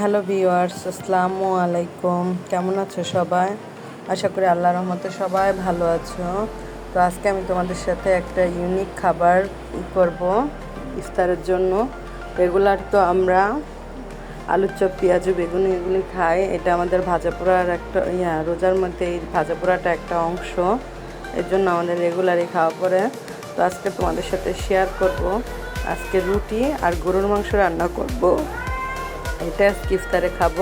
Hello viewers আসসালামু আলাইকুম। কেমন আছো সবাই? আশা করি আল্লাহ রহমতে সবাই ভালো আছো। তো আজকে আমি তোমাদের সাথে একটা ইউনিক খাবার করব ইফতারের জন্য। রেগুলার তো আমরা আলুর চপ, পেঁয়াজু, বেগুন এগুলি খাই। এটা আমাদের ভাজাপোড়ার একটা, ইয়া, রোজার মধ্যে এই ভাজাপোড়াটা একটা অংশ। এর জন্য আমাদের রেগুলারই খাওয়া পড়ে। তো আজকে তোমাদের সাথে শেয়ার করব। আজকে রুটি আর গরুর মাংস রান্না করব। এটা আজকে ইফতারে খাব।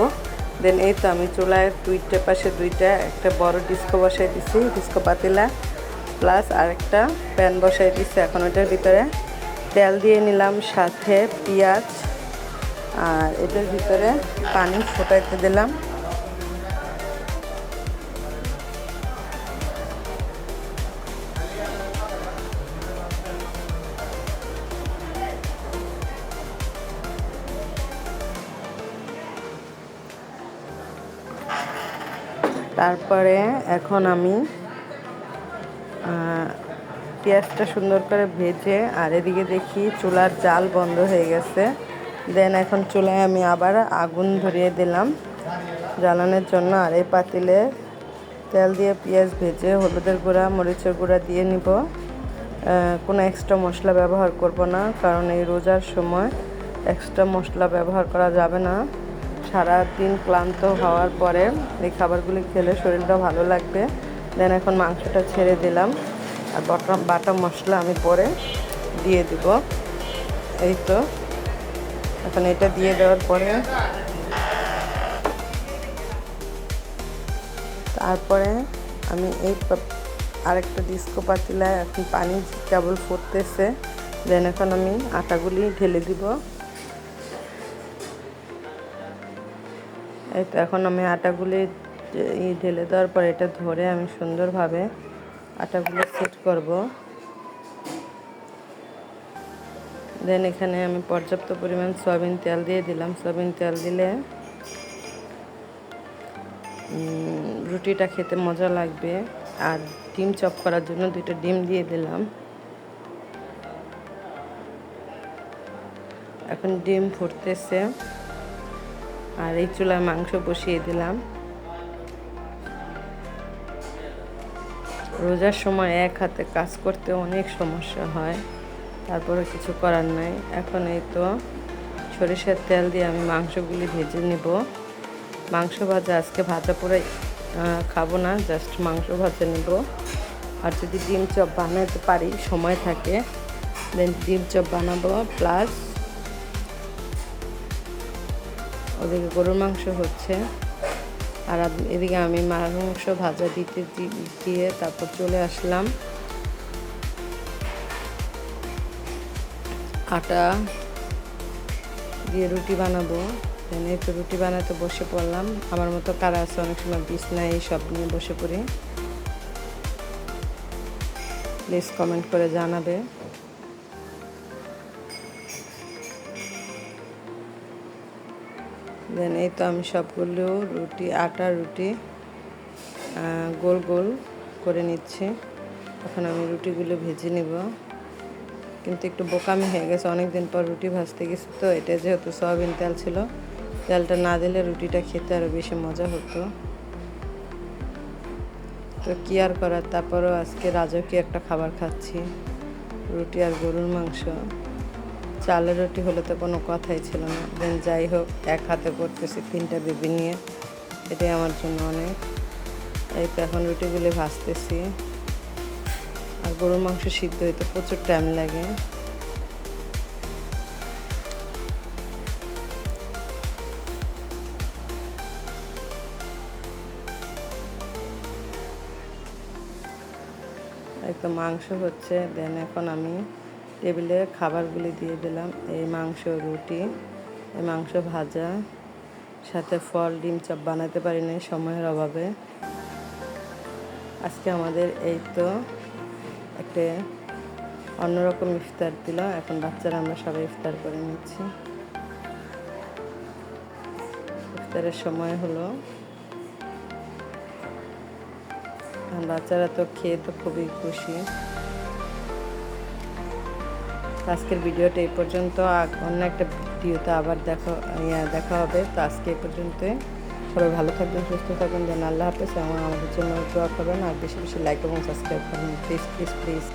দেন এই তো আমি চুলায় দুইটা পাশে দুইটা, একটা বড় ডিস্কো বসাই দিছি, ডিস্কো পাতিলা প্লাস আরেকটা প্যান বসাই দিছি এখন ওইটার ভিতরে। তেল দিয়ে নিলাম সাথে পেঁয়াজ, আর এটার ভিতরে পানি ফোটাইতে দিলাম। তারপরে এখন আমি পেঁয়াজটা সুন্দর করে ভেজে, আর এদিকে দেখি চুলার জাল বন্ধ হয়ে গেছে। দেন এখন চুলায় আমি আবার আগুন ধরিয়ে দিলাম জ্বালানোর জন্য, আর এই পাতিলে তেল দিয়ে পেঁয়াজ ভেজে, হলুদের গুঁড়া, মরিচের গুঁড়া দিয়ে নিব। কোনো এক্সট্রা মশলা ব্যবহার করব না, কারণ এই রোজার সময় এক্সট্রা মশলা ব্যবহার করা যাবে না। সারা দিন ক্লান্ত হওয়ার পরে এই খাবারগুলি খেলে শরীরটা ভালো লাগবে। দেন এখন মাংসটা ছেড়ে দিলাম আর বাটা বাটা মশলা আমি পরে দিয়ে দিব। এই তো। এখন এটা দিয়ে দেওয়ার পরে তারপরে আমি এই আরেকটা ডিস্কো পাতিলায় এখন পানি কেবল ফুটতেছে। দেন এখন আমি আটাগুলি ঢেলে দিব। এই তো এখন আমি আটাগুলি ঢেলে দেওয়ার পর এটা ধরে আমি সুন্দরভাবে আটাগুলো সেট করব। দেন এখানে আমি পর্যাপ্ত পরিমাণ সয়াবিন তেল দিয়ে দিলাম। সয়াবিন তেল দিলে রুটিটা খেতে মজা লাগবে। আর ডিম চপ করার জন্য দুটো ডিম দিয়ে দিলাম। এখন ডিম ফুটতেছে। আর এই চুলায় মাংস বসিয়ে দিলাম। রোজার সময় এক হাতে কাজ করতে অনেক সমস্যা হয় তারপরে কিছু করার নাই। এখন এই তো সরিষার তেল দিয়ে আমি মাংসগুলি ভেজে নেব। মাংস ভাজা, আজকে ভাজা পরে খাব না জাস্ট মাংস ভাজা নেব। আর যদি ডিম চপ বানাতে পারি, সময় থাকে দেন ডিম চপ বানাবো প্লাস ওদিকে গরুর মাংস হচ্ছে। আর এদিকে আমি মাংস ভাজা দিতে দিয়ে তারপর চলে আসলাম। আটা দিয়ে রুটি বানাবো। এই তো রুটি বানাতে বসে পড়লাম। আমার মতো কারা আছে? অনেক সময় বিছনা, এই সব নিয়ে বসে পড়ি। প্লিজ কমেন্ট করে জানাবে। দেন, এই তো আমি সবগুলো রুটি, আটা, রুটি গোল গোল করে নিচ্ছি। এখন আমি রুটিগুলো ভেজে নেব। কিন্তু একটু বোকামি হয়ে গেছে অনেক দিন পর রুটি ভাজতে গেছি তো, এটা যেহেতু সয়াবিন তেল ছিল, তেলটা না দিলে রুটিটা খেতে আরও বেশি মজা হতো। তো কি আর করার, তারপরও আজকে রাজকীয় একটা খাবার খাচ্ছি, রুটি আর গরুর মাংস। চালের রুটি হলে তো কোনো কথাই ছিল না। দেন যাই হোক, এক হাতে করতেছি তিনটা বেবি নিয়ে। এটাই আমার জন্য অনেক। এই তো এখন রুটিগুলি ভাজতেছি। আর গরুর মাংস সিদ্ধ হইতে প্রচুর টাইম লাগে। তো মাংস হচ্ছে, দেন এখন আমি টেবিলে খাবারগুলি দিয়ে দিলাম। এই মাংস, রুটি, এই মাংস ভাজা, সাথে ফল, ডিম, চপ বানাতে পারি না সময়ের অভাবে। আজকে আমাদের এই তো একটা অন্যরকম ইফতার দিল। এখন বাচ্চারা আমরা সবাই ইফতার করে নিচ্ছি। ইফতারের সময় হলো। বাচ্চারা তো খেয়ে তো খুবই খুশি। আজকের ভিডিওটা এই পর্যন্ত। অন্য একটা ভিডিওতে আবার দেখা দেখা হবে। তো আজকে এই পর্যন্ত সবাই ভালো থাকবেন, সুস্থ থাকবেন, যেন আল্লাহ হাফেজ। এবং আমাদের জন্য দোয়া করবেন। আর বেশি বেশি লাইক এবং সাবস্ক্রাইব করবেন। Please please please